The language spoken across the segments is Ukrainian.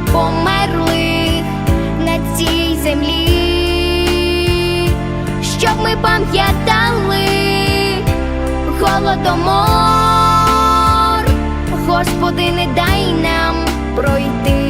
померлих на цій землі, щоб ми пам'ятали голодомор. Господи, не дай нам пройти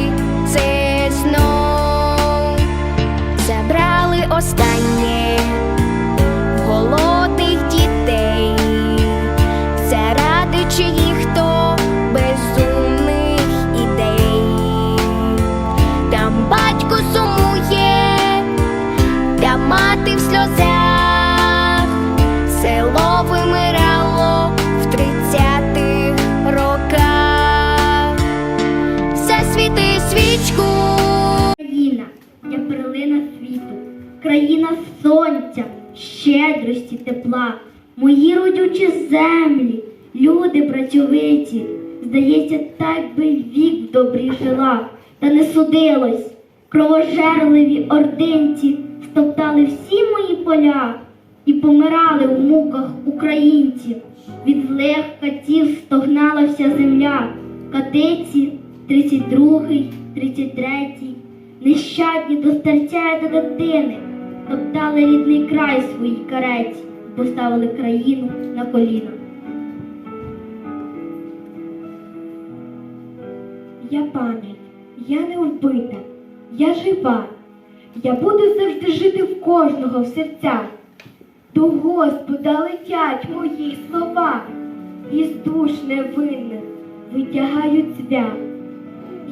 тепла, мої родючі землі, люди працьовиті, здається, так би вік в добрі жила, та не судилось. Кровожерливі ординці стоптали всі мої поля і помирали у муках українці. Від злих катів стогнала вся земля, катиці 32-й, 33-й, нещадні до старця до дитини, топтали рідний край своїй кареті, поставили країну на коліна. Я пам'ять, я не вбита, я жива. Я буду завжди жити в кожного в серцях. До Господа летять мої слова, із душ невинних витягають зв'як.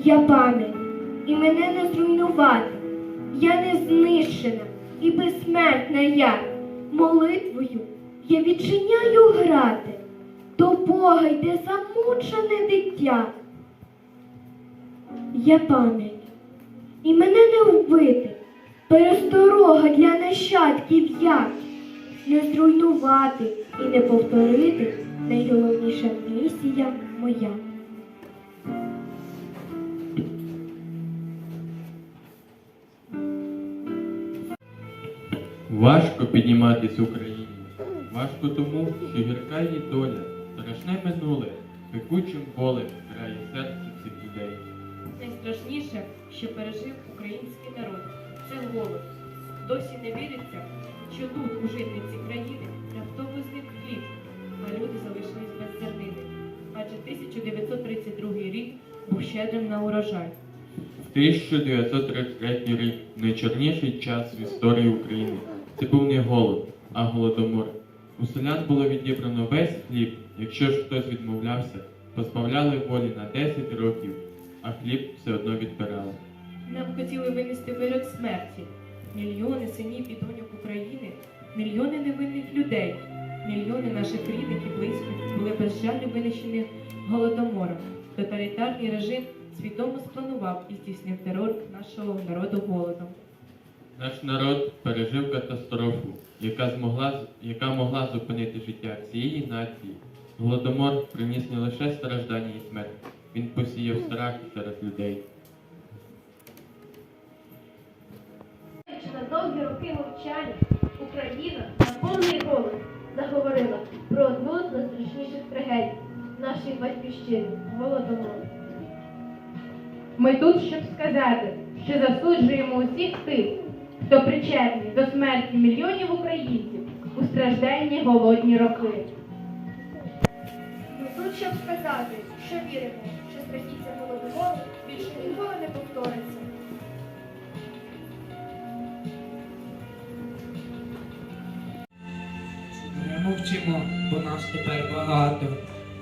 Я пам'ять, і мене не зруйнувати. Я не знищена і безсмертна я. Молитвою я відчиняю грати. До Бога йде замучене дитя. Я пам'ять, і мене не вбити. Пересторога для нащадків я. Не зруйнувати і не повторити найголовніша місія моя. Підніматись Україні. Важко тому, що гірка її доля, страшне минуле, пекучим болем грає серце цих людей. Найстрашніше, що пережив український народ, це голод. Досі не віриться, що тут, у житниці країни, раптово зник хліб, а люди залишились без зернини. Адже 1932 рік був щедрим на урожай. 1933 рік найчорніший час в історії України. Це був не голод, а голодомор. У селян було відібрано весь хліб. Якщо ж хтось відмовлявся, позбавляли волі на 10 років, а хліб все одно відбирали. Нам хотіли винести вирок смерті. Мільйони синів і доньок України, мільйони невинних людей, мільйони наших рідних і близьких були безжально винищені голодомором. Тоталітарний режим свідомо спланував і здійснив терор нашого народу голодом. Наш народ пережив катастрофу, яка, змогла, яка могла зупинити життя всієї нації. Голодомор приніс не лише страждання і смерть, він посіяв страх серед людей. На довгі роки мовчання Україна на повний голос заговорила про одну з найстрашніших трагедій нашої батьківщини голодомор. Ми тут, щоб сказати, що засуджуємо усіх тих, хто причетний до смерті мільйонів українців у стражденні голодні роки. Ми тут, щоб сказати, що віримо, що страхіття голодомору більше ніколи не повториться. Не мовчимо, бо нас тепер багато.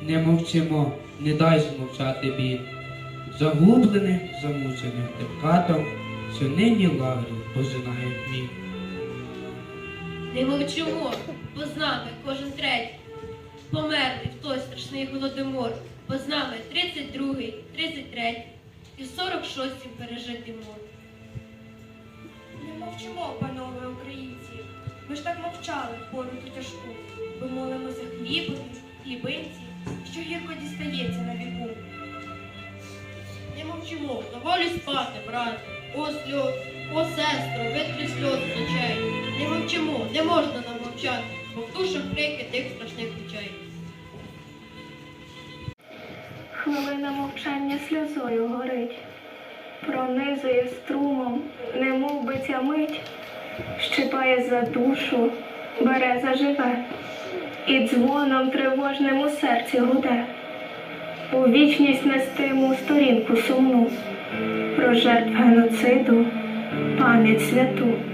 Не мовчимо, не дай змовчати біль. Загублених, замучених тепкатом, що нині лагері пожинають мій. Не мовчимо, бо з нами кожен третій. Померли в той страшний голодомор, бо з нами 32-й, 33-й і 46-й пережитий мор. Не мовчимо, панове українці. Ми ж так мовчали в пору ту тяжку, бо молимося хлібові, хлібинці, що гірко дістається на віку. Не мовчимо, доволі спати, брате. О, сльоз, о, сестро, витрі сльоз з очей. Не мовчимо, не можна нам мовчати, бо в душах крики тих страшних очей. Хвилина мовчання сльозою горить. пронизує струмом, немов би ця мить, щипає за душу, бере заживе, і дзвоном тривожним у серці гуде. У вічність нестиму сторінку сумну, про жертв геноциду, пам'ять святу.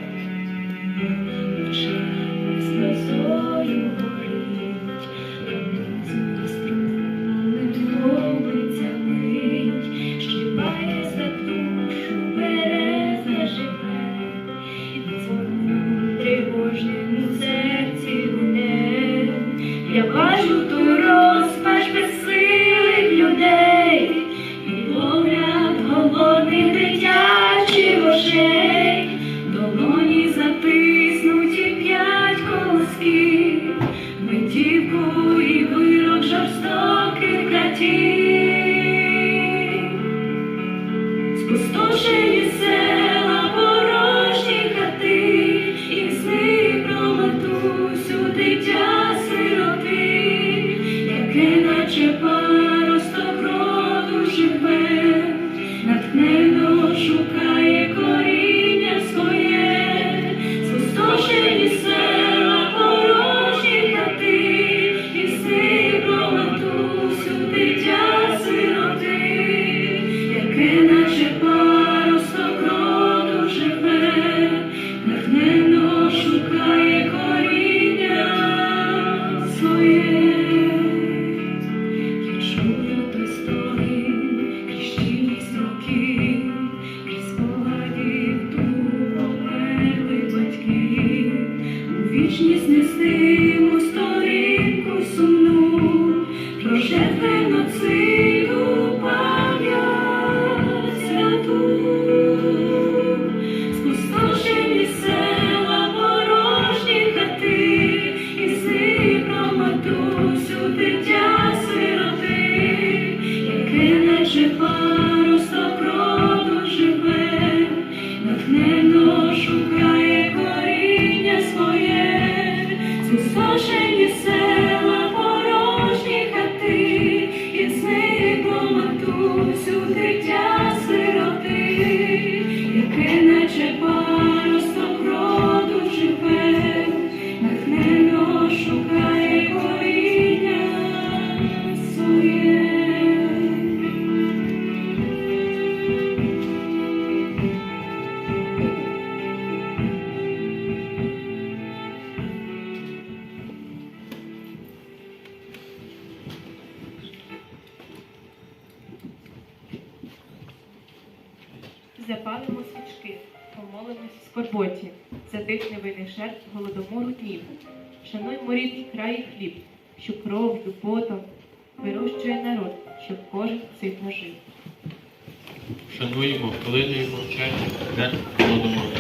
Спустошені села, скорботі за тих невинних жертв голодомору днів. Шануймо рідний край і хліб, що кров'ю, потом вирощує народ, щоб кожен цим жив. Шануємо хвилиною мовчання жертв голодомору.